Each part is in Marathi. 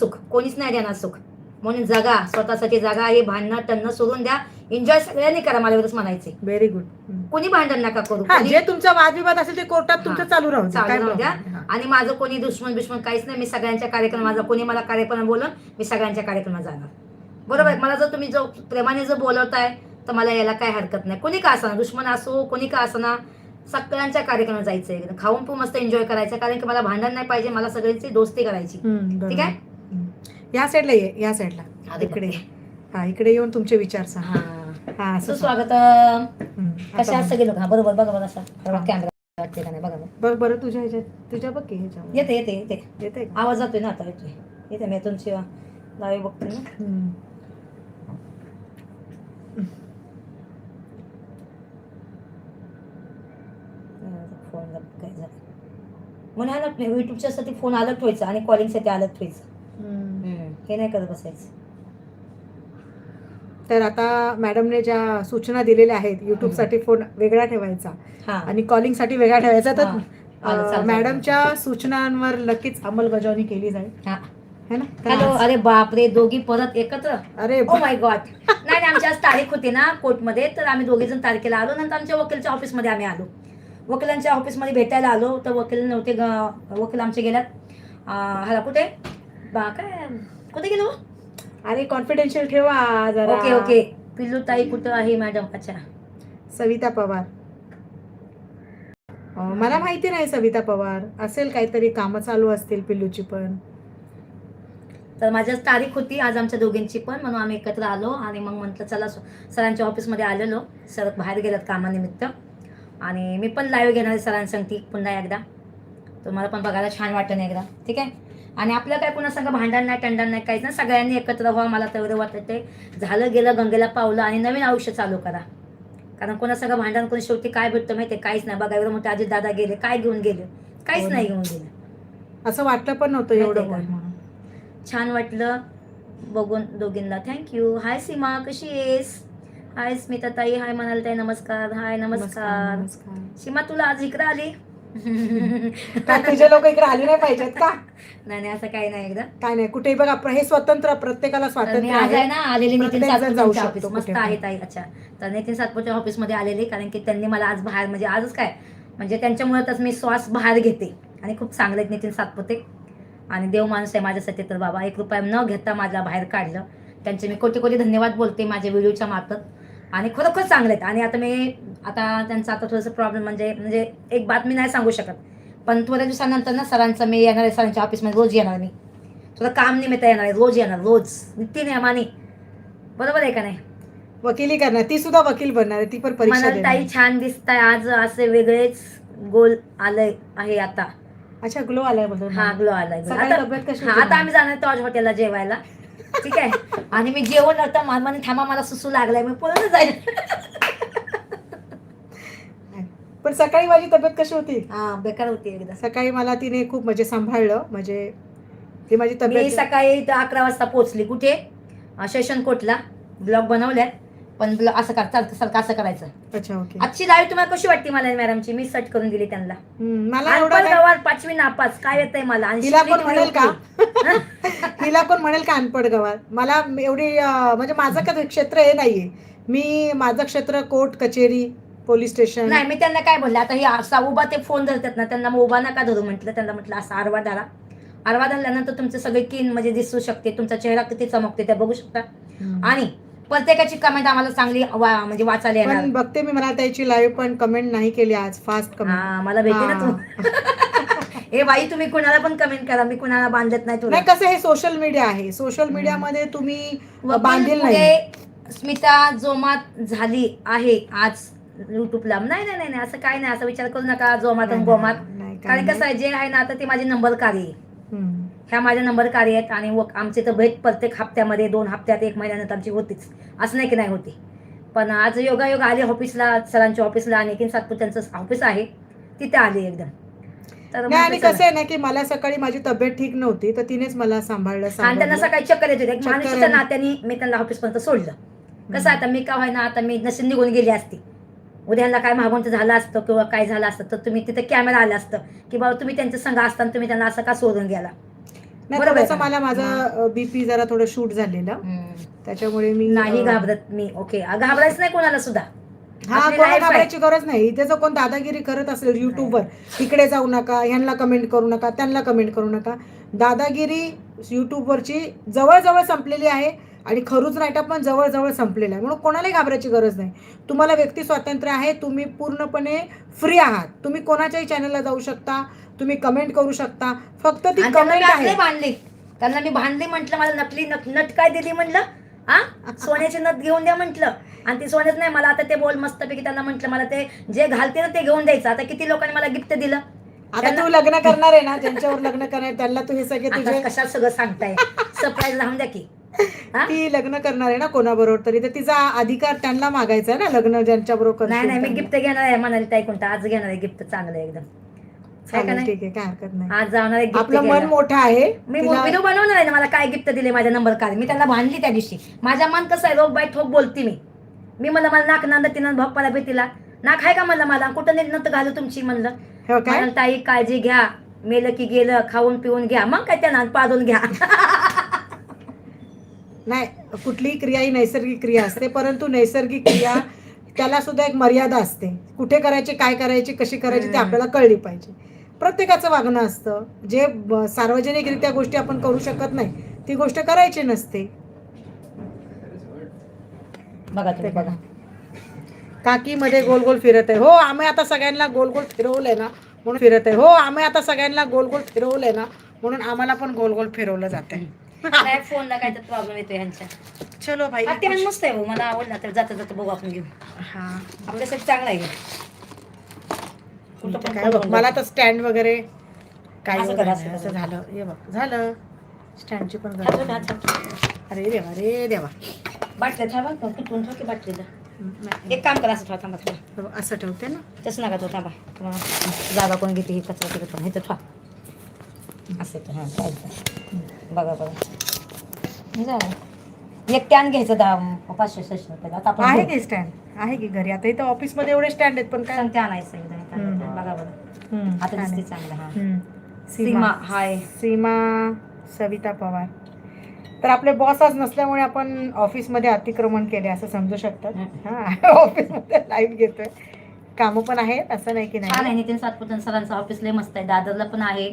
सुख. कोणीच नाही देणार सुख. म्हणून जगा स्वतःसाठी जगा हे भांडणं टणणं सोडून द्या. एन्जॉय सगळ्यांनी करा मला एवढंच म्हणायचे व्हेरी गुड कोणी भांडण नका करू. हा कोणी- जे तुमचा वादविवाद असेल ते कोर्टात तुमचं. चालू राहू दे. चालू काय राहू द्या. problem नाही. आणि माझं कोणी दुश्मन दुश्मन काहीच नाही. मी सगळ्यांच्या कार्यक्रम माझा कोणी मला कार्यक्रम बोलून मी सगळ्यांच्या कार्यक्रमात जाणार. बरोबर? आहे मला जर तुम्ही जो प्रेमाने जर बोलवताय तर मला यायला काय हरकत नाही. कोणी का असणार? दुश्मन असो कोणी का असना सगळ्यांच्या कार्यक्रमात जायचं एकदम खाऊन पण मस्त एन्जॉय करायचं. कारण की मला भांडण नाही पाहिजे. मला सगळ्यांची दोस्ती करायची. हम्म, बरोबर. ठीक आहे. या साईडला ये या साईडला. इकडे. हा इकडे येऊन तुमचे विचार सांग. हा. हा असं. सुस्वागत आता आहात सगळे लोक हा बरोबर बघा बघा असा. कॅमेरा वाटते का नाही? बघा बघा. बरं तुझ्या ह्याच्यात तुझ्या बघ की ह्याच्यावर येते येते येते. येते का? आवाज जातोय ना आता येतोय. येते मी तुमची लाईव्ह बघते ना. हम्म. फोन काय झालं? म्हणून आहे ना युट्यूबच्या साठी फोन अलग ठेवायचा आणि कॉलिंगसाठी ठेवायचं हम्म. हे नाही करत बसायचं. तर आता मॅडमने ज्या सूचना दिलेल्या आहेत युट्यूबसाठी फोन वेगळा ठेवायचा हा. आणि कॉलिंगसाठी वेगळा ठेवायचा तर हा. मॅडमच्या सूचनांवर नक्कीच अंमलबजावणी केली जाईल. हा. है हॅलो अरे बापरे दोघी परत एकत्र? अरे ओ माय गॉड नाही नाही आमची आज तारीख होती ना कोर्टमध्ये तर आम्ही दोघे जण तारखेला आलो नंतर आमच्या वकीलच्या ऑफिसमध्ये आम्ही आलो. वकिलांच्या ऑफिसमध्ये भेटायला आलो तर वकील नव्हते वकील आमचे गेल्यात. हाला कुठे? बा काय कुठे गेलो अरे कॉन्फिडेन्शियल ठेवा जरा. Okay okay. पिल्लू ताई कुठं आहे मॅडम अच्छा. सविता पवार. अं, मला माहिती नाही सविता पवार. असेल काहीतरी कामं चालू असतील पिल्लूची पण. तर माझ्याच तारीख होती आज आमच्या दोघींची पण. म्हणून आम्ही एकत्र आलो आणि मग म्हटलं चला सु- सरांच्या ऑफिसमध्ये आलेलो. सर बाहेर गेलात कामानिमित्त. आणि मी पण लाईव्ह घेणार आहे सरांसंगती पुन्हा एकदा. तुम्हाला पण बघायला छान वाटेल एकदा. ठीक आहे? आणि आपलं काय पुन्हा संग भांडण नाही टंडण नाही काहीच नाही. सगळ्यांनी एकत्र व्हा मला तेवढं वाटते झालं गेलं गंगेला पावलं आणि नवीन आयुष्य चालू करा. कारण कोणा सगळं भांडण कोणी शेवटी काय भेटतं माहिती काहीच नाही. बघा एवढं मोठे आजी दादा गेले काय घेऊन गेले? काहीच हो. नाही घेऊन गेले. असं वाटलं पण नव्हतं एवढं छान वाटलं बघून दोघींना. Thank you hi Seema. कशी आहेस? हाय स्मिता ताई हाय म्हणाल ताई नमस्कार. हाय नमस्कार नमस्कार. सीमा तुला आज इकडे आली? तुझे लोक इकडे आले नाही पाहिजेत का? नाही नाही असं काही नाही एकदा. काय नाही कुठेही बघा आपण हे स्वतंत्र प्रत्येकाला तर मी स्वातंत्र्य आज आहे. ना आलेली नितीन प्रत्येक जण जाऊ शकतो ऑफिस मस्त कुठे. आहे ताई अच्छा. तर नितीन सातपुतेच्या ऑफिसमध्ये आलेली कारण की त्यांनी मला आज बाहेर म्हणजे आजच काय म्हणजे त्यांच्यामुळेच मी श्वास बाहेर घेते. आणि खूप चांगले आहेत नितीन सातपुते. आणि देव माणूस आहे माझ्यासाठी तर बाबा एक रुपया न घेता माझ्या बाहेर काढलं. त्यांचे मी कोटी कोटी धन्यवाद बोलते माझ्या व्हिडिओच्या मार्फत. आणि खरोखर चांगले आहेत. आणि आता मी आता त्यांचा आता थोडंसं प्रॉब्लेम म्हणजे म्हणजे एक बातमी नाही सांगू शकत. पण थोड्या दिवसानंतर ना सरांचं मी येणार आहे सरांच्या ऑफिसमध्ये रोज येणार मी. थोडं काम निमित्त येणार आहे रोज येणार रोज. नित्य नियमाने. बरोबर आहे का नाही? वकिली करणार ती सुद्धा वकील बनणार आहे ती पण परीक्षा देणार ताई छान दिसताय आज असे वेगळेच गोल आलंय आहे आता. अच्छा ग्लो आलाय बघ हा ग्लो आलाय सकाळी आता तब्येत कशी हा, होती? आता आम्ही जाणार टॉज हॉटेलला जेवायला. ठीक आहे? आणि मी जेवण नव्हतं मानवाने थांबा मला सुसू लागलाय मी पळून जाईल. पण सकाळी माझी तब्येत कशी होती? हा बेकार होती एकदा. सकाळी मला तिने खूप म्हणजे सांभाळलं म्हणजे ती माझी मी तब्येत सकाळी इथं अकरा वाजता पोहोचली. कुठे? अं, सेशन कोटला ब्लॉग बनवल्यात. पण ब्लॉग असं कर चालतं सारखं असं करायचं. अच्छा ओके. आजची लाईव्ह तुम्हाला कशी वाटते मला मॅडमची? मी सर्च करून दिली त्यांना. हम्म, मला एवढं अनपढ काय- गवार पाचवी नापास. काय येतंय मला? आणि शिकली कोण म्हणेल का. हिला कोण म्हणेल का अनपड गवार? मला एवढी अं, म्हणजे माझं का क्षेत्र हे नाहीये. मी माझं क्षेत्र कोर्ट कचेरी पोलीस स्टेशन. नाही मी त्यांना काय बोलले आता हे असा उभा ते फोन धरतात ना त्यांना मग उभा नका धरू म्हटलं त्यांना म्हटलं असा आरवा धरा आरवा धरल्यानंतर तुमचे सगळे किन म्हणजे दिसू शकते तुमचा चेहरा किती चमकते ते बघू शकता. आणि प्रत्येकाची कमेंट आम्हाला चांगली वा- म्हणजे वाचायला येणार. पण बघते मी मला त्याची लाईव्ह पण कमेंट नाही केली आज फास्ट कमेंट हा मला भेटे ना तू. ए बाई तुम्ही कुणाला पण कमेंट करा मी कुणाला बांधत नाही तुला. नाही कसं हे सोशल मीडिया आहे. सोशल मीडियामध्ये तुम्ही वकील बांधील नाही. पुढे स्मिता जोमात झाली आहे आज. युट्यूबला नाही नाही नाही नाही, असं काय नाही असं विचार करू नका जोमात आणि गोमात कारण कसं आहे जे आहे ना आता ते माझे नंबर कार्य. ह्या माझ्या नंबर कार्य आहेत आणि आमचे तर भेट प्रत्येक हप्त्यामध्ये दोन हप्त्यात एक महिन्यानंतर आमची होतीच. असं नाही की नाही होती. पण आज योगायोग आले ऑफिसला सरांच्या ऑफिसला आणि एकीन सातपूर त्यांचं ऑफिस आहे तिथे आले एकदम. नाही आणि. कसं आहे ना की मला सकाळी माझी तब्येत ठीक नव्हती तर तिनेच मला सांभाळलं आणि त्यांना सकाळी चक्कर येत होते. नात्याने मी त्यांना ऑफिसपर्यंत सोडलं. कसं आता मी का व्हायना आता मी नशीब निघून गेली असती. उद्याला काय मागून झालं असतं किंवा काय झालं असतं तर तुम्ही तिथे कॅमेरा आला असतं की बाबा तुम्ही त्यांच्या संघ असताना तुम्ही त्यांना असं का सोडून गेला? नाही बरोबर थोडंसं आहे. मला माझं बीपी जरा थोडं शूट झालेलं. त्याच्यामुळे मी नाही घाबरत मी ओके. घाबरायच नाही कोणाला सुद्धा. हा आपली कोणाला life आहे. घाबरायची गरज नाही. इथे जर कोण दादागिरी करत असेल युट्यूबवर इकडे जाऊ नका ह्यांना कमेंट करू नका त्यांना कमेंट करू नका. दादागिरी युट्यूबवरची जवळजवळ संपलेली आहे. आणि खरूच नाईटा पण जवळजवळ संपलेला आहे. म्हणून कोणालाही घाबरायची गरज नाही. तुम्हाला व्यक्ती स्वातंत्र्य आहे तुम्ही पूर्णपणे फ्री आहात. तुम्ही कोणाच्याही चॅनलला जाऊ शकता तुम्ही कमेंट करू शकता. फक्त ती आणि त्यांना मी कमेंट असले आहे बांधली त्यांना मी बांधली म्हटलं मला नकली नट नट काय दिली म्हटलं? हा? सोन्याची नथ घेऊन द्या म्हटलं. आणि ती सोन्यात नाही मला आता ते बोल मस्तपैकी त्यांना म्हटलं मला ते जे घालते ना ते घेऊन द्यायचं. आता किती लोकांनी मला गिफ्ट दिलं? आता तू लग्न करणार आहे ना ज्यांच्यावर लग्न करणार आहे, त्यांना तू हे सगळे आता कशाला सगळं सांगताय? सरप्राईज राहून द्या की? ती लग्न करणार आहे ना कोणाबरोबर? तरी तर तिचा अधिकार त्यांना मागायचा आहे ना लग्न ज्यांच्या बरोबर नाही नाही मी गिफ्ट घेणार आहे म्हणाली ताई कोणता? आज घेणार आहे गिफ्ट चांगलं आहे एकदम. काय का नाही? ठीक आहे काय हरकत नाही. आज जाणार आहे आपलं मन मोठं आहे मी तिला- व्हिडिओ बनवणार आहे ना मला काय गिफ्ट दिले माझ्या नंबर कार्ड मी त्यांना भांडली त्या दिवशी. माझ्या मन कसं आहे रोग बाई ठोक बोलते मी. मी म्हणलं मला नाक नांद तिनं भप्पाला भीतीला. नाक आहे का म्हणलं मला कुठं नाही नंतर घालू तुमची म्हणलं. हो काय? म्हणलं, ताई काळजी घ्या. मेलं की गेलं खाऊन पिऊन घ्या. मग काय त्यांना पाजून घ्या. नाही कुठलीही क्रिया ही नैसर्गिक क्रिया असते परंतु नैसर्गिक क्रिया त्याला सुद्धा एक मर्यादा असते. कुठे करायची काय करायची कशी करायची ते. आपल्याला कळली पाहिजे. प्रत्येकाचं वागणं असतं. जे सार्वजनिकरित्या गोष्टी आपण करू शकत नाही ती गोष्ट करायची नसते. बघा तुम्ही बघा. काकी मध्ये गोल गोल फिरत आहे. हो आम्ही आता सगळ्यांना गोल गोल फिरवलंय ना म्हणून फिरत आहे. हो आम्ही आता सगळ्यांना गोल गोल फिरवलंय ना म्हणून आम्हाला पण गोल गोल फिरवलं जात आहे नाही फोनला काय तर प्रॉब्लेम येतो ह्यांच्या. चलो भाई ते पण मस्त आहे हो मला आवडला तर जाता जाता बघू आपण घेऊ. हा. आपल्यासाठी चांगला आहे. कुठं पण काय बघ मला तर स्टँड वगैरे काय असं वगैरे करा, नाही, असं असं करा. झालं. हे बघ झालं. स्टँडची पण गरज हातून नाही. हात- अरे देवा रे देवा. बाटल्या थांबा तुटून ठेव की बाटलीला नाही, एक काम करा असं ठेवा थांबा हे बघ, असं ठेवते ना? तसं नका तो थांबा. तुम्हाला जागा कोण घेते ही कचरा तिकडे पण तर ठेवा. असं तर हां चालतं बघा बघा. झालं एक कॅन घ्यायचं दहा पाचशे सशे रुपये आता आपण आहे घेऊ. की स्टँड? आहे की घरी? आता इथं ऑफिसमध्ये एवढे स्टँड आहेत पण काय? सांगते आणायचं एकदा हे हम्म. बघा बघा. हम्म, आता छान दिसते आहे. चांगलं हां. हम्म. सीमा. हाय. सीमा सविता पवार. तर आपले बॉस आज नसल्यामुळे आपण ऑफिसमध्ये अतिक्रमण केले असं समजू शकतात. हा ऑफिसमध्ये लाईव्ह घेतोय. कामं पण आहेत असं नाही की छान नाही आहे नितीन सातपुतन सरांचं ऑफिस लय मस्त आहे. दादरला पण आहे.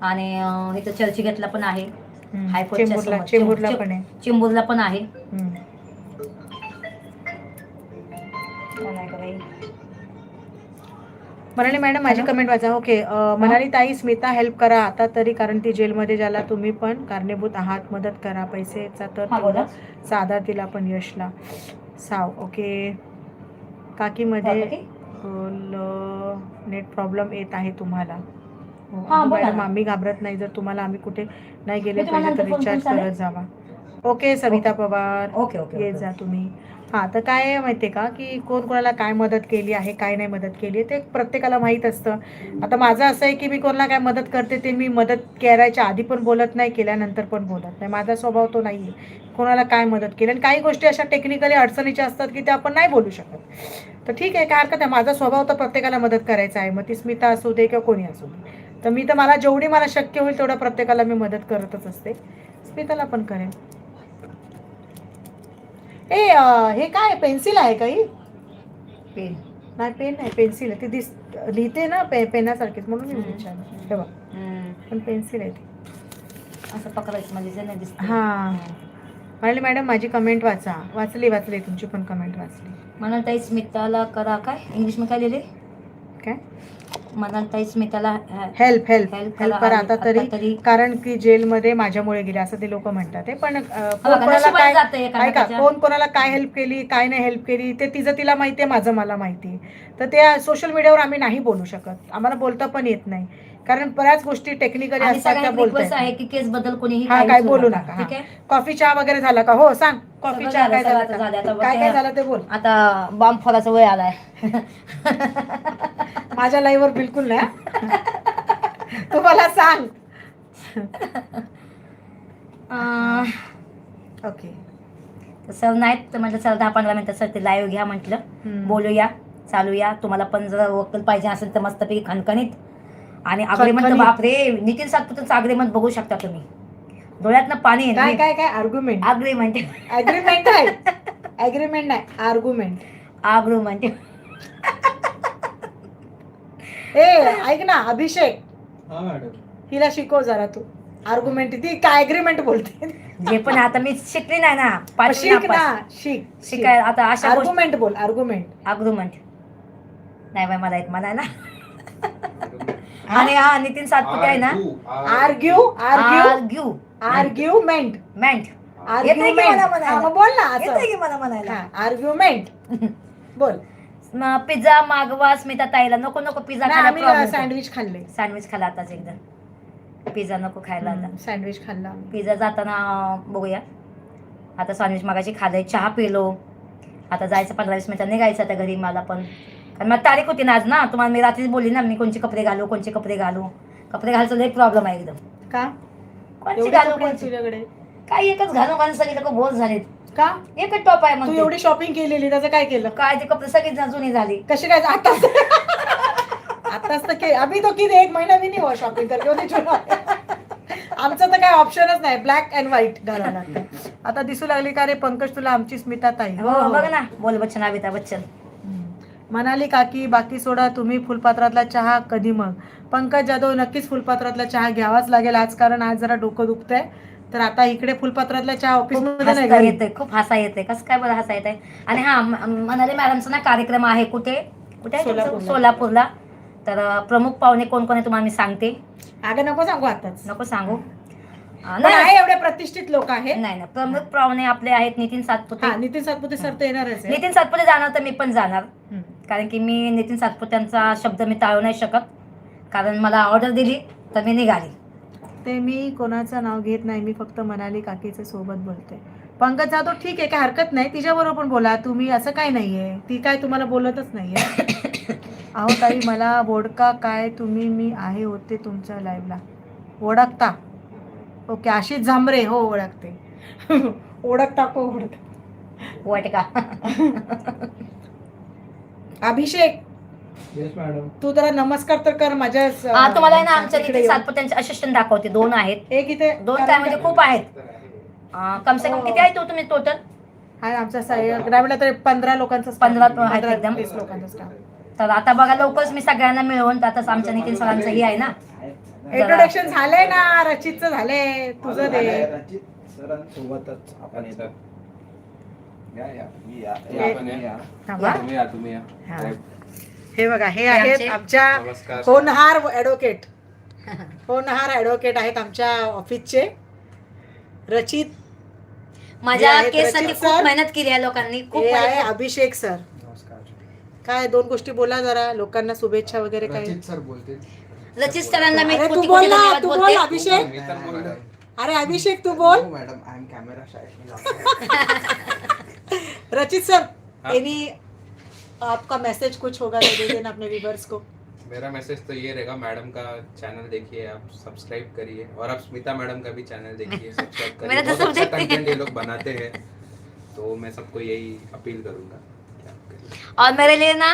आणि इथं चर्चगेटला पण आहे. हायकोर्टच्या चेंबूरला पण आहे. चिंबूरला पण आहे? म्हणाली मॅडम माझी? कमेंट वाचा. ओके म्हणाली ताई स्मिता हेल्प करा. आता तरी कारण ती जेलमध्ये ज्याला तुम्ही पण कारणीभूत आहात मदत करा. पैसेचा तर हा, साधा तिला पण यशला. साव ओके. काकीमध्ये बाकी? नेट प्रॉब्लेम येत आहे तुम्हाला. हो, हा, मॅडम. आम्ही घाबरत नाही जर तुम्हाला आम्ही कुठे नाही गेले पाहिजे तर रिचार्ज करत जावा. Okay Savita Pawar. Okay okay येत. जा तुम्ही. हां तर काय आहे माहिती आहे का की कोण कोणाला काय मदत केली आहे काय नाही मदत केली आहे ते प्रत्येकाला माहीत असतं. आता माझं असं आहे की मी कोणाला काय मदत करते ते मी मदत करायच्या आधी पण बोलत नाही केल्यानंतर पण बोलत नाही. माझा स्वभाव तो नाही आहे कोणाला काय मदत केली आणि काही गोष्टी अशा टेक्निकली अडचणीच्या असतात की त्या आपण नाही बोलू शकत. तर ठीक आहे काय हरकत आहे माझा स्वभाव तर प्रत्येकाला मदत करायचा आहे. मग ती स्मिता असू दे किंवा कोणी असू दे. तर मी तर मला जेवढी मला शक्य होईल तेवढ्या प्रत्येकाला मी मदत करतच असते. स्मिताला पण करेन. ए हे काय? पेन्सिल आहे काही पेन. नाही पेन नाही पेन्सिल आहे. ती दिस लिहिते ना पे पेनासारखीच म्हणून मी. विचारलं. हे बघ. हम्म. पण पेन्सिल आहे ती. असं पकडायचं म्हणजे जे नाही दिसत. हां. म्हणाली मॅडम माझी कमेंट वाचा. वाचली वाचली तुमची पण कमेंट वाचली. म्हणाल ताई स्मिताला करा काय? इंग्लिशमध्ये काय लिहिले? काय? म्हणाल स्मिताला हा- हेल्प हेल्प Help हेल्प करा करा. आणि आता तरी कारण की जेलमध्ये माझ्यामुळे गेले असं ते लोक म्हणतात ते पण अं, कोण कोणाला काय जातंय ऐका एकामेकाच्या. कोण कोणाला काय हेल्प केली काय नाही हेल्प केली ते तिचं तिला माहिती आहे माझं मला माहिती आहे. तर त्या सोशल मीडियावर आम्ही नाही बोलू शकत. आम्हाला बोलता पण येत नाही. कारण बऱ्याच गोष्टी टेक्निकली असतात त्या बोलता आहे की केस बद्दल कोणीही हा काय बोलू नका. ठीक आहे? कॉफी चहा वगैरे झाला का? हो सांग. कॉफी चहा काय झालं? काय काय झालं ते बोल. आता बॉम्ब फोडायचा वय आलाय. माझ्या लाईव्ह वर बिलकुल नाही. तू मला सांग. ओके. सर नाहीत तर म्हटलं सर दहा पंधरा मिनिटं सर ते लाईव्ह घ्या म्हटलं. बोलूया चालूया. तुम्हाला पण जर वकील पाहिजे असेल तर मस्तपैकी खणखणीत. आणि अग्रीमेंट खणखणीत. बापरे नितीन सातपुतेचं अग्रीमेंट बघू शकता तुम्ही. डोळ्यातनं पाणी काय आहे काय काय आर्ग्युमेंट अग्रीमेंट ऍग्रीमेंट आहे. ऍग्रीमेंट नाही. आर्ग्युमेंट अग्रीमेंट ए ऐक ना अभिषेक. हा मॅडम हिला शिकव जरा तू. आर्ग्युमेंट ती काय अग्रीमेंट बोलते. जे पण आता मी शिकली नाही ना. पाचवी शिक नापास. ना शिक. शिकाय आता अशा गोष्टी आर्ग्युमेंट बोल आर्ग्युमेंट अग्रुमेंट नाही बाई मला येत मला ना आणि हा नितीन सातपुते आहे ना? आर्ग्यू आर्ग्यू आर्ग्यू आर्ग्युमेंट मेंट येतंय की मला म्हणायला? बोल ना येतंय की मला म्हणायला? आर्ग्युमेंट बोल. पिझ्झा मागवा स्मिता ताईला. नको नको पिझ्झा नाही, आम्ही. सँडविच खाल्ले. सँडविच खाल्ला आताच एकदा. पिझ्झा नको खायला आता. सँडविच खाल्ला आम्ही. पिझ्झा जाताना अं, बघूया. आता सँडविच मागाशी खाल्लंय चहा पिलो. आता जायचं पंधरा वीस मिनिटांनी निघायचं आता घरी मला पण. कारण मला तारीख होती ना आज ना तुम्हाला मी रात्रीच बोलली ना मी कोणचे कपडे घालू कोणचे कपडे घालू. कपडे घालायचा एक प्रॉब्लेम आहे एकदम. का? कोणचे एवढे घालू कपडे आहेत कोणचे तुझ्याकडे काय एकच घालू घालून सगळे लोक बोर झालेत. का? एकच टॉप आहे तू मग. एवढी शॉपिंग केलेली त्याचं काय केलं? काय ते कपडे सगळी जुनी झाली. कशी काय? आता आताच तर के अभी तो किती एक महिना भी नहीं शॉपिंग करके होते आमचं तर काय ऑप्शनच नाही ब्लॅक अँड व्हाईट घालायला लागतं. आता दिसू लागली का रे पंकज तुला आमची स्मिता ताई? हो हो, बघ ना. बोल बच्चन अमिताभ बच्चन. म्हणाली काकी बाकी सोडा तुम्ही फुलपात्रातला चहा कधी मग? पंकज जाधव नक्कीच फुलपात्रातला चहा घ्यावाच लागेल. आज कारण आज जरा डोकं दुखतंय. तर आता इकडे फुलपात्रातला चहा ऑफिस. येते खूप हसा येते कसं काय बरं हसा येते आणि हा म्हणाले मॅडमचा ना कार्यक्रम आहे कुठे? कुठे? सोलापूरला. तर प्रमुख पाहुणे कोण कोण आहे तुम्हाला मी सांगते. अगं नको सांगू आताच. नको सांगू. नाही. एवढे प्रतिष्ठित लोक आहेत. नाही नाही. प्रमुख पाहुणे आपले आहेत नितीन सातपुते. नितीन सातपुते सर तर येणारच आहे. नितीन सातपुते जाणार तर मी पण जाणार. कारण की मी नितीन सातपुत्यांचा शब्द मी टाळू नाही शकत. कारण मला ऑर्डर दिली तर मी निघाली. ते मी कोणाचं नाव घेत नाही मी फक्त मनाली काकीचे सोबत बोलते. पंकज जाधव ठीक आहे काय हरकत नाही तिच्याबरोबर पण बोला. तुम्ही असं काय नाहीये. ती काय तुम्हाला बोलतच नाहीये. अहो ताई मला बोडका काय तुम्ही मी आहे होते तुमच्या लाईव्हला ओळखता? ओके आशिष झांबरे हो ओळखते. ओळखता को ओळखता वाईट का अभिषेक मॅडम तू जरा नमस्कार तर कर माझ्या हा तुम्हाला आहे ना आमच्या इकडे येऊन. सातपुत्यांचे असिस्टंट दाखवते दोन आहेत. एक इथे दोन काय म्हणजे खूप आहेत. अं, कम से कम किती आहे तो तुम्ही टोटल हा आमचा ग्रामीणला तर पंधरा लोकांचा staff. पंधरा तो आहेत पंधरा एकदम. वीस लोकांचा staff. तर आता बघा लवकरच मी सगळ्यांना मिळवून आताच आमच्या नितीन सरांचं हे आहे ना. इंट्रोडक्शन झालंय ना रचितचं झालंय. तुझं दे. सरांसोबतच आपण येतात. या या मी या. हे- आपण या. थांबा. तुम्ही या तुम्ही या. हा. हे बघा हे आहेत आमचे- आमच्या नमस्कार होनहार ऍडव्होकेट होनहार ऍडव्होकेट आहेत आमच्या ऑफिसचे रचित माझ्या आहेत केससाठी रचित खूप सर. मेहनत केली आहे लोकांनी खूप हे आहे. अभिषेक सर. नमस्कार काय दोन गोष्टी बोला जरा लोकांना शुभेच्छा वगैरे काय रचित सर बोलते रचित सरांना मी अरे तू कोटी बोल कोटी ना धन्यवाद तू बोल बोलते. अभिषेक. मी तर बोललो अरे अभिषेक तू बोल. मॅडम आय एम कॅमेरा रचित सर हाँ? एनी आपका मैसेज कुछ होगा तो दे देना अपने व्यूवर्स को. मेरा मैसेज तो ये रहेगा मैडम का चैनल देखिए आप सब्सक्राइब करिए. और आप स्मिता मैडम का भी चैनल देखिए सब्सक्राइब मेरा करिए. तो बहुत सब अच्छा देखते हैं। कंटेंट ये लोग बनाते हैं. तो मैं सबको यही अपील करूँगा. कि। और मेरे लिए ना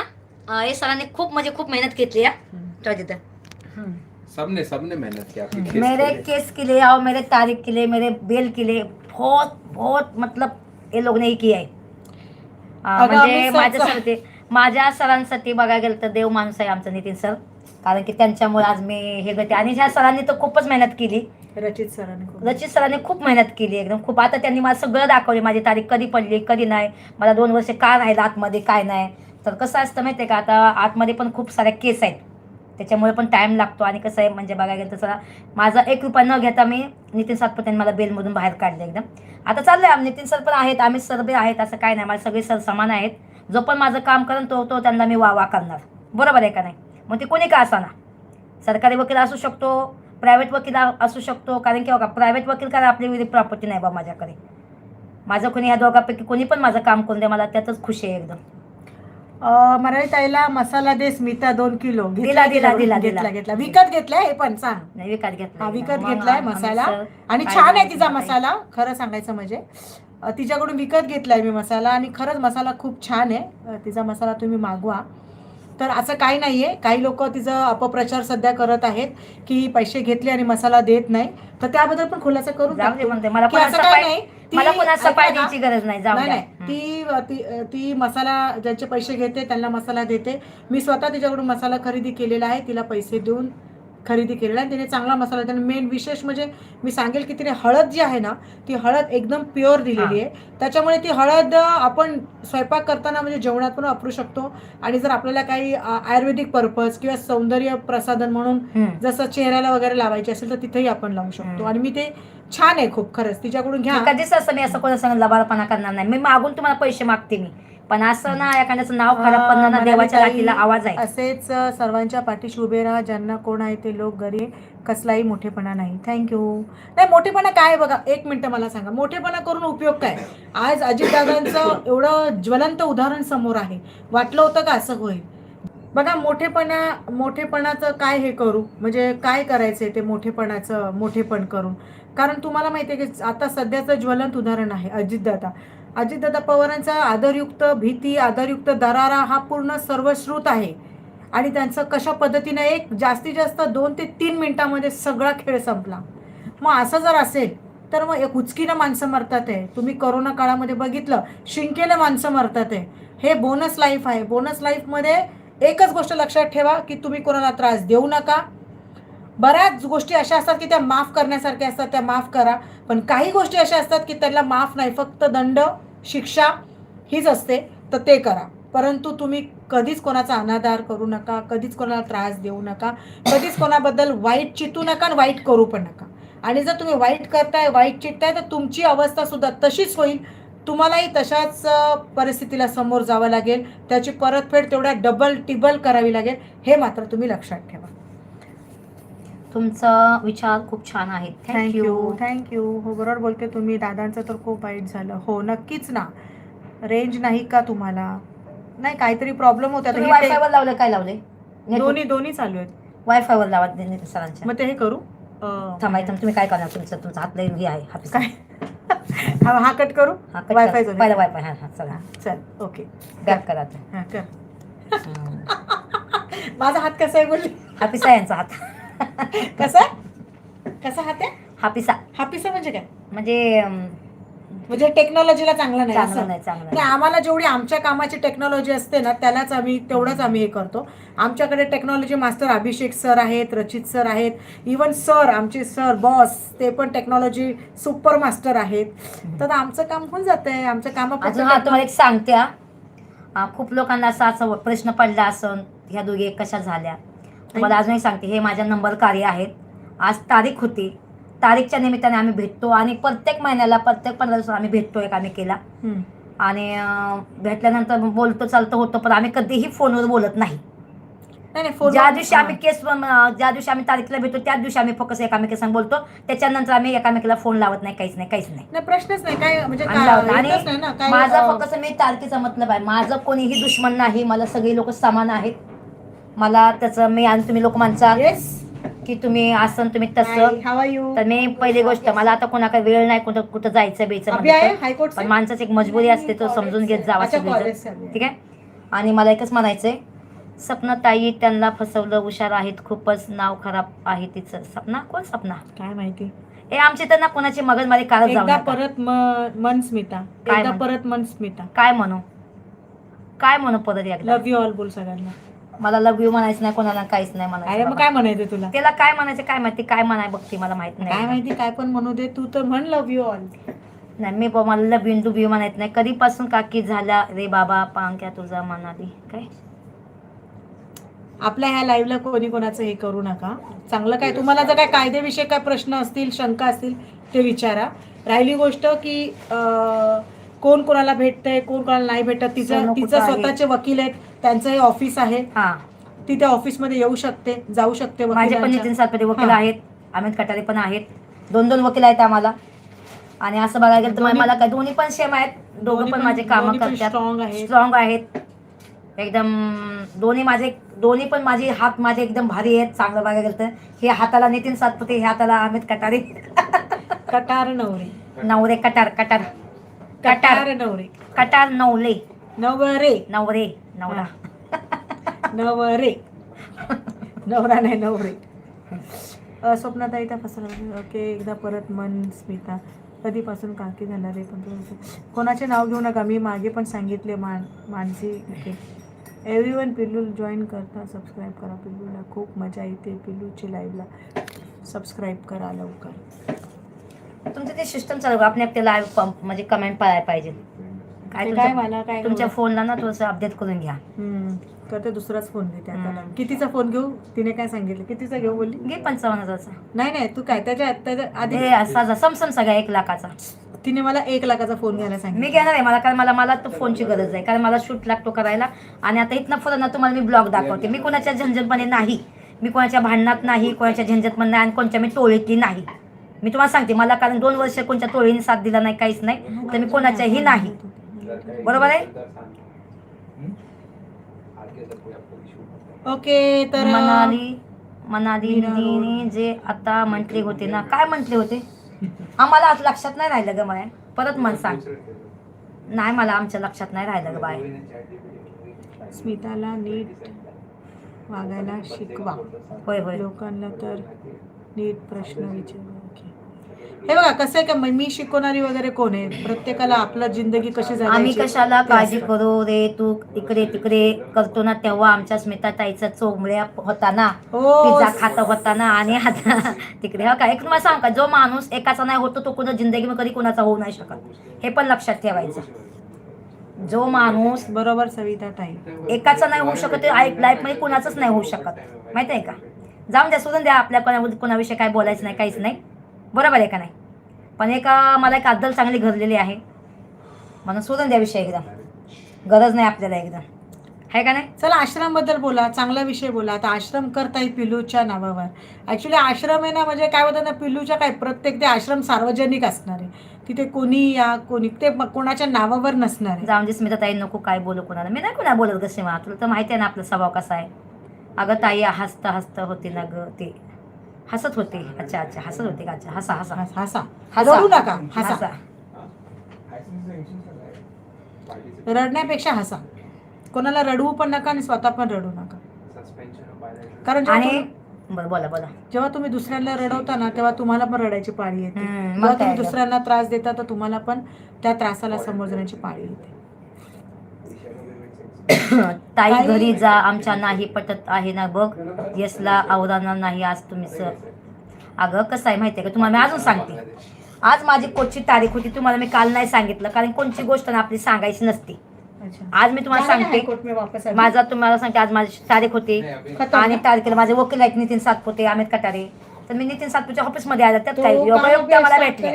अं, हे सरांनी खूप म्हणजे खूप मेहनत घेतली आहे ठेवा तिथं. सबने सबने मेहनत की केस मेरे के। केस के लिए और मेरे तारीख के लिए मेरे बेल के लिए। बहुत बहुत मतलब ये लोग ने ही किया आहे म्हणजे माझ्यासाठी माझ्या सरांसाठी बघायला गेलं तर देव माणूस आहे आमचं नितीन सर. कारण की त्यांच्यामुळे आज मी हे गते आणि ह्या सरांनी तर खूपच मेहनत केली. रचित सरांनी खूप- रचित सरांनी खूप मेहनत केली एकदम. खूप आता त्यांनी मला सगळं दाखवले. माझी तारीख कधी पडली कधी नाही. मला दोन वर्ष का राहिलं आतमध्ये काय नाही. तर कसं असतं माहिती आहे का? आता आतमध्ये पण खूप साऱ्या केस आहेत. त्याच्यामुळे पण टाईम लागतो. आणि कसं आहे म्हणजे बघायला गेलं तसं माझा एक रुपया न घेता मी नितीन सातपुत्यांनी मला बेलमधून बाहेर काढलं एकदम. आता चाललंय आम- नितीन सर पण आहेत आम्ही सर आहेत असं काय नाही. मला सगळे सर समान आहेत. जो पण माझं काम करेन तो तो त्यांना मी वा वा करणार. बरोबर आहे का नाही? मग ते कोणी का असाना? सरकारी वकील असू शकतो प्रायव्हेट वकील असू शकतो. कारण की बघा प्रायव्हेट वकील कारण आपली विधी प्रॉपर्टी नाही बा माझ्याकडे. माझं कोणी ह्या दोघांपैकी कोणी पण माझं काम करून दे मला त्यातच खुशी आहे एकदम. मराठी ताईला मसाला दे स्मिता दोन किलो. घेतला दिला, दिला, दिला, घेतला दिला. घेतला. विकत घेतलाय? हे पण सांग. नाही विकत हा घेतला विकत घेतलाय मसाला. आणि छान आहे तिचा. मसाला. खरं सांगायचं म्हणजे अं, तिच्याकडून विकत घेतलाय मी मसाला आणि खरंच मसाला खूप छान आहे. अं, तिचा मसाला तुम्ही मागवा. तर असं काही नाहीये. काही लोक तिचं अपप्रचार सध्या करत आहेत की पैसे घेतले आणि मसाला देत नाही. तर त्याबद्दल पण खुलासा जाऊ दे टाकतो. म्हणते मला की पण असं असं काही नाही. मला ऐका पाय ना. द्यायची गरज नाही जाऊ नाही द्या. नाही. ती ती ती मसाला ज्यांचे पैसे घेते त्यांना मसाला देते. मी स्वतः तिच्याकडून मसाला खरेदी केलेला आहे तिला पैसे देऊन खरेदी केलेला आहे. तिने चांगला मसाला त्याने मेन विशेष म्हणजे मी सांगेल की तिने हळद जी आहे ना ती हळद एकदम प्युअर दिलेली आहे. त्याच्यामुळे ती हळद आपण स्वयंपाक करताना म्हणजे जेवणात पण वापरू शकतो. आणि जर आपल्याला काही आयुर्वेदिक पर्पज किंवा सौंदर्य प्रसाधन म्हणून. जसं चेहऱ्याला वगैरे लावायचे असेल तर तिथेही आपण लावू शकतो. आणि मी ते छान आहे खूप खरंच. तिच्याकडून घ्या. कधीच असं मी असं कोणा सांग लबाडपणा करणार नाही. मी मागून तुम्हाला पैसे मागते मी. पण असं ना एखाद्याचं नाव खराब मनाली देवाच्या लाटीला आवाज आहे. असेच सर्वांच्या पाठीशी उभे राहा ज्यांना कोण आहे ते लोक घरी कसलाही मोठेपणा नाही. थँक्यू नाही मोठेपणा काय बघा? एक मिनिट मला सांगा. मोठेपणा करून उपयोग काय? आज अजितदादांचं एवढं ज्वलंत उदाहरण समोर आहे. वाटलं होतं का असं होईल? बघा मोठेपणा मोठेपणाचं काय हे करू? म्हणजे काय करायचंय ते मोठेपणाचं मोठेपण करून? कारण तुम्हाला माहिती आहे की आता सध्याचं ज्वलंत उदाहरण आहे अजितदादा अजितदादा पवारांचा आदरयुक्त भीती आदरयुक्त दरारा हा पूर्ण सर्वश्रुत आहे. आणि त्यांचं कशा पद्धतीनं एक जास्तीत जास्त दोन ते तीन मिनटामध्ये सगळा खेळ संपला. मग असं जर असेल तर मग एक उचकीनं माणसं मरतात आहे तुम्ही करोना काळामध्ये बघितलं शिंकेनं माणसं मरतात आहे हे बोनस लाईफ आहे. बोनस लाईफमध्ये एकच गोष्ट लक्षात ठेवा की तुम्ही कोणाला त्रास देऊ नका. बऱ्याच गोष्टी अशा असतात की त्या माफ करण्यासारख्या असतात त्या माफ करा. पण काही गोष्टी अशा असतात की त्याला माफ नाही फक्त दंड शिक्षा हीच असते तर ते करा. परंतु तुम्ही कधीच कोणाचा अनादार करू नका कधीच कोणाला त्रास देऊ नका कधीच कोणाबद्दल वाईट चितू नका आणि वाईट करू पण नका. आणि जर तुम्ही वाईट करताय वाईट चिटताय तर तुमची अवस्था सुद्धा तशीच होईल. तुम्हालाही तशाच परिस्थितीला समोर जावं लागेल. त्याची परतफेड तेवढ्या डबल टिबल करावी लागेल. हे मात्र तुम्ही लक्षात ठेवा. तुमचा विचार खूप छान आहे. थँक्यू थँक्यू हो बरोबर बोलते तुम्ही. दादांचं तर खूप वाईट झालं. हो नक्कीच ना. रेंज नाही का तुम्हाला? नाही काहीतरी प्रॉब्लेम होता तुम्ही वायफाय वर लावले काय लावले? दोन्ही दोन्ही चालू आहेत. वायफाय वर लावा सरांच्या. मग ते हे करू. अं, थांबा इथं तुम्ही काय करणार? तुमचं तुमचा हात लई हे आहे हापीस. काय? हा हा कट करू. पहिला वायफाय हा हा चला. चल ओके. बॅक करा. हा. माझा हात कसा आहे बोलली? हापिसा यांचा हात. कसा? कसा हात आहे हापिसा हापिसा म्हणजे काय? म्हणजे म्हणजे टेक्नॉलॉजीला चांगला नाही चांगलं असं. नाही चांगलं नाही नाही. आम्हाला जेवढी आमच्या कामाची टेक्नॉलॉजी असते ना त्यालाच आम्ही तेवढंच आम्ही हे करतो. आमच्याकडे टेक्नॉलॉजी मास्टर अभिषेक सर आहेत रचित सर आहेत. इवन सर आमचे सर बॉस ते पण टेक्नॉलॉजी सुपर मास्टर आहेत. तर आमचं काम होऊन जात आहे आमचं अजून हा कामापुरतं तुम्हाला एक सांगते हा. हा, खूप लोकांना असा असं प्रश्न पडला असं ह्या दोघी कशा झाल्या? तुम्हाला अजूनही सांगते हे माझ्या नंबर कार्य आहेत. आज तारीख होती. तारीखच्या निमित्ताने आम्ही भेटतो आणि प्रत्येक महिन्याला प्रत्येक पंधरा दिवसात आम्ही भेटतो एकामेकीला. केला हम्म. आणि भेटल्यानंतर बोलतो चालतो होतो पण आम्ही कधीही फोनवर बोलत नाही. ज्या दिवशी आम्ही केस ज्या दिवशी आम्ही तारीखला भेटतो त्याच दिवशी आम्ही फक्त एकामेकीसंग बोलतो. त्याच्यानंतर आम्ही एकामेकीला फोन लावत नाही काहीच नाही काहीच नाही. प्रश्नच नाही. काय म्हणजे आणि माझा अं, फक्त मी तारखेचा मतलब आहे. माझं कोणीही दुश्मन नाही. मला सगळी लोक समान आहेत. मला त्याचं मी आणि तुम्ही लोक म्हणता yes. की तुम्ही असं तुम्ही तसं? तर मी पहिली गोष्ट मला आता कोणाकडे वेळ नाही कुठं कुठं जायचं बेचं अभि पण माणसाची एक मजबुरी असते तो समजून घेत जावा अच्छा सगळीजण. कॉलेज ठीक आहे? आणि मला एकच म्हणायचंय सपना ताई त्यांना फसवलं हुशार आहेत खूपच नाव खराब आहे तिचं. सपना? कोण सपना? काय माहिती? हे आमची तर ना कोणाची मगजमारी काढत जाऊ एकदा नका. परत म- मन स्मिता काय एकदा? परत मन स्मिता काय म्हणू? काय म्हणू परत एकदा? लव्ह यू ऑल बोल सगळ्यांना. मला लव यू म्हणायचं नाही कोणाला काहीच नाही अरे म्हणायचं मग बाबा. काय म्हणायचं तुला? त्याला काय म्हणायचं काय माहिती काय म्हणाय बघते मला माहीत काय नाही माहिती काय पण म्हणू दे तू तर म्हण लव्ह यू ऑल नाही मी बाबा मला लव यू डुब यू म्हणायचं नाही. कधीपासून काकी झाल्या रे बाबा पांक्या तुझा मनाली. काय? आपल्या ह्या लाईव्हला कोणी कोणाचं हे करू नका. चांगलं काय तुम्हाला जर काय कायदेविषयी काय प्रश्न असतील शंका असतील ते विचारा. राहिली गोष्ट की अं, कोण कोणाला भेटतंय कोण कोणाला नाही भेटत तिचं सोनं कुठं तिचं आहे? स्वतःचे वकील आहेत. त्यांचं हे ऑफिस आहे. हा. ती त्या ऑफिसमध्ये येऊ शकते जाऊ शकते माझे पण वकिलांच्या. नितीन सातपुते वकील हा. आहेत अमित कटारे पण आहेत. दोन दोन वकील आहेत आम्हाला. आणि असं बघायला गेलं तर दोन्ही- मला काय दोन्ही पण सेम आहेत. दोघं दोन्ही पण माझे कामं दोन्ही पण करतात. स्ट्रॉंग आहे स्ट्रॉंग आहेत. एकदम दोन्ही माझे दोन्ही पण माझे हात माझे एकदम भारी आहेत चांगलं बघायला गेलं तर. हे हाताला नितीन सातपुते हे हाताला अमित कटारे. कटार नवरे. नवरे कटार कटार. कटार कटार. नवरे. कटार नवले. नवरे. नवरे नवरा. नवरे. नवरा नाही नवरे. स्वप्नाताई त्या फसवणार ओके एकदा परत मन स्मिता. कधीपासून काकी झाणार आहे पण कोणाचे नाव घेऊ नका मी मागे पण सांगितले मान मानसी. ओके. एव्हरी वन पिल्लू जॉईन करता. सबस्क्राईब करा पिल्लूला. खूप मजा येते पिल्लूची लाईव्हला सबस्क्राईब करा लवकर. तुमचं ते सिस्टम चालू. आपण ते लाईव्ह म्हणजे कमेंट पाहायला पाहिजे. काय ते काय तुमच्या- मला काय तुमच्या? फोनला ना थोडंसं अपडेट करून घ्या. हम्म, करते दुसराच फोन घेते आता हम्म. कितीचा फोन घेऊ? तिने काय सांगितलं? कितीचा घेऊ बोलली? घे पंचावन्न हजारचा नाही नाही तू काय त्याच्या त्याच्या आधी हे असा समसम सगळा एक लाखाचा. तिने मला एक लाखाचा फोन घ्यायला मी सांगितलं घेणार आहे मला कारण मला मला तो फोनची गरज आहे. कारण मला शूट लागतो करायला. आणि आता इथनं पुढं ना तुम्हाला मी ब्लॉग दाखवते. मी कोणाच्या झंझटपणे नाही. मी कोणाच्या भांडणात नाही कोणाच्या झंझटमध्ये नाही आणि कोणत्या मी टोळीतली नाही. मी तुम्हाला सांगते मला कारण दोन वर्ष कोणत्या टोळीने साथ दिला नाही काहीच नाही. तर मी कोणाच्याही नाही. बरोबर आहे? ओके तर मनाली मनाली दीदीने जे आता म्हटले होते ना काय म्हटले होते? आम्हाला आज लक्षात नाही राहिलं ग बाय परत मन सांग. नाही मला आमच्या लक्षात नाही राहिलं ग बाय स्मिताला नीट वागायला शिकवा. होय होय. लोकांना तर नीट प्रश्न विचारू. हे बघा कसं आहे का म- मी शिकवणारी वगैरे कोण आहे? प्रत्येकाला आपलं जिंदगी कशी जगायची? आम्ही कशाला काळजी. करू रे तू इकडे तिकडे करतो ना तेव्हा आमच्या स्मिता ताईचा चोंबड्या होता ना हो पिझ्झा खात होता ना आणि आता तिकडे हो का? एक तुम्हाला सांग का जो माणूस एकाचा नाही होतो तो कुणा जिंदगी कधी कुणाचा होऊ नाही शकत? हे पण लक्षात ठेवायचं. जो माणूस बरोबर सविता ताई एकाचा नाही होऊ शकत लाईफमध्ये कुणाचंच नाही होऊ शकत. माहीत आहे का? जाऊन द्या सोडून द्या आपल्या कोणा कोणाविषयी काय बोलायचं नाही काहीच नाही. बरोबर आहे का नाही? पण एक मला एक अद्दल चांगली घडलेली आहे. म्हणून सोडून द्या विषय एकदम. गरज नाही आपल्याला एकदम. आहे का नाही? चला आश्रमबद्दल बोला चांगला विषय बोला. आता आश्रम करताय पिल्लूच्या नावावर. ऍक्च्युली आश्रम आहे ना म्हणजे काय होतं ना पिल्लूच्या काय प्रत्येक ते आश्रम सार्वजनिक असणार आहे. तिथे कोणी या कोणी ते कोणाच्या नावावर नसणार आहे. जाऊन स्मिता ताई नको काय बोलू कोणाला. मी नाही कोणा बोलत ग सीमा. तुला तर माहिती आहे ना आपला स्वभाव कसा आहे. अगं ताई हसता हसता होते ना ग ते. हसत होते. अच्छा अच्छा हसत होते का? अच्छा हसा हसा. हसा हसा. हसा. रडू नका हसा. हसा. रडण्यापेक्षा हसा. कोणाला रडवू पण नका आणि स्वतः पण रडू नका. कारण जेव्हा आणि तुम्ही- बरं बोला बोला. जेव्हा तुम्ही दुसऱ्यांना रडवता ना तेव्हा तुम्हाला पण रडायची पाळी येते. हम्म, मग जेव्हा काय तुम्ही तर. दुसऱ्यांना त्रास देता तर तुम्हाला पण त्या त्रासाला समोर जाण्याची पाळी येते. ताई घरी जा आमच्या नाही पटत आहे ना बघ. यसला आवरणार नाही आज तुम्ही सर. अगं कसं आहे माहिती आहे का? तुम्हाला मी अजून सांगते. आज माझी कोणची तारीख होती तुम्हाला मी काल नाही सांगितलं कारण कोणची गोष्ट ना आपली सांगायची नसते. आज मी तुम्हाला सांगते हायकोर्ट मी वापस आली. माझा तुम्हाला सांगते आज माझी तारीख होती. आणि तारखेला माझे वकील आहेत नितीन सातपुते अमित कटारे. तर मी नितीन सातपुतेच्या ऑफिसमध्ये आला त्यात काही योगायोग मला भेटले.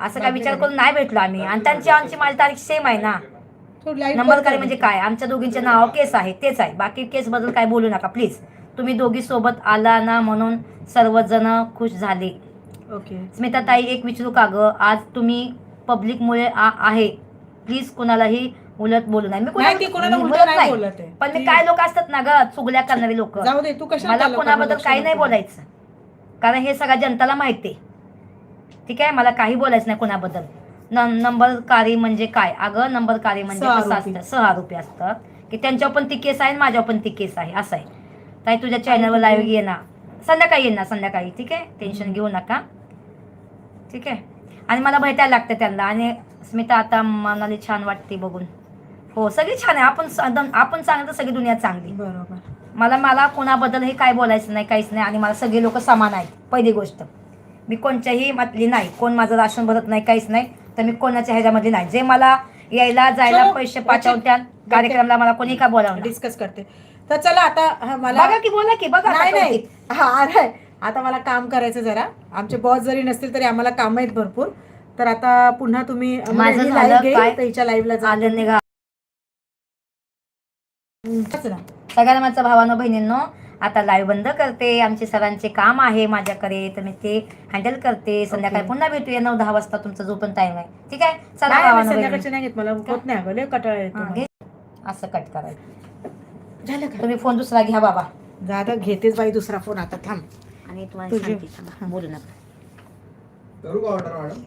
असं काय विचार करून नाही भेटलो आम्ही. आणि त्यांची आमची माझी तारीख सेम आहे ना. तो live नंबर बंद काय कर. म्हणजे काय? आमच्या दोघींच्या नाव केस आहे. तेच आहे. बाकी केस बद्दल काय बोलू नका प्लीज तुम्ही दोघी सोबत आला ना म्हणून सर्वजण खुश झाले. ओके स्मिता ताई एक विचारू का ग? आज तुम्ही पब्लिकमुळे आहे. प्लीज कुणालाही उलट बोलू नये मी नाही कोणाला मी उलट बोलत नाही पण मी काय लोक असतात ना ग? चुगल्या करणारे लोक. मला कोणाबद्दल काही नाही बोलायचं. कारण हे सगळ्या जनताला माहिती ठीक आहे? मला काही बोलायचं नाही कोणाबद्दल. नंबरकारी म्हणजे काय? अगं नंबरकारी म्हणजे कसं. असतं? सहआरोपी असतात. की त्यांच्यावर पण ती केस आहे आणि माझ्यावर पण ती केस आहे. असं आहे. ताई तुझ्या चॅनलवर लाईव्ह ये ना संध्याकाळी ये ना संध्याकाळी. ठीक आहे? टेन्शन घेऊ नका. ठीक आहे? आणि मला भेटायला लागतं त्यांना. आणि स्मिता आता मनाली छान वाटते बघून. हो सगळी छान आहे. आपण आपण चांगलं तर सगळी दुनिया चांगली. बरोबर. मला मला कोणाबद्दल हे काय बोलायचं नाही काहीच नाही. आणि मला सगळे लोक समान आहेत. पहिली गोष्ट. मी कोणत्याही मतली नाही. कोण माझं राशन भरत नाही काहीच नाही. तर मी कोणाच्या ह्याच्यामधली नाही. जे मला यायला जायला पैसे. पाठवत्या कार्यक्रमाला मला कोणी का बोलावलं डिस्कस करते. तर चला आता मला बघा की बोला की बघा नाही आता नाही. हा अरे आता मला काम करायचं जरा. आमचे बॉस जरी नसतील तरी आम्हाला काम आहेत भरपूर. तर आता पुन्हा तुम्ही माझं झालं हिच्या लाईव्हला आलं निघा. सगळ्यांना माझ्या भावानं बहिणींनो आता लाईव्ह बंद करते. आमचे सरांचे काम आहे माझ्याकडे तर मी ते हँडल करते. संध्याकाळी. पुन्हा भेटूया. नऊ दहा वाजता तुमचा जो पण टाइम आहे. ठीक आहे? चला नाही, मी भावानं संध्याकाळचे नाही घेत. मला होत नाही अगं. लय कटाळा येतो हा, मला. घे. असं कट करायचं. झालं का? तुम्ही फोन दुसरा घ्या बाबा. दादा घेतेच बाई दुसरा फोन आता थांब. आणि तुम्हाला तुझे. सांगते थांबा, बोलू नका. करू का ऑर्डर मॅडम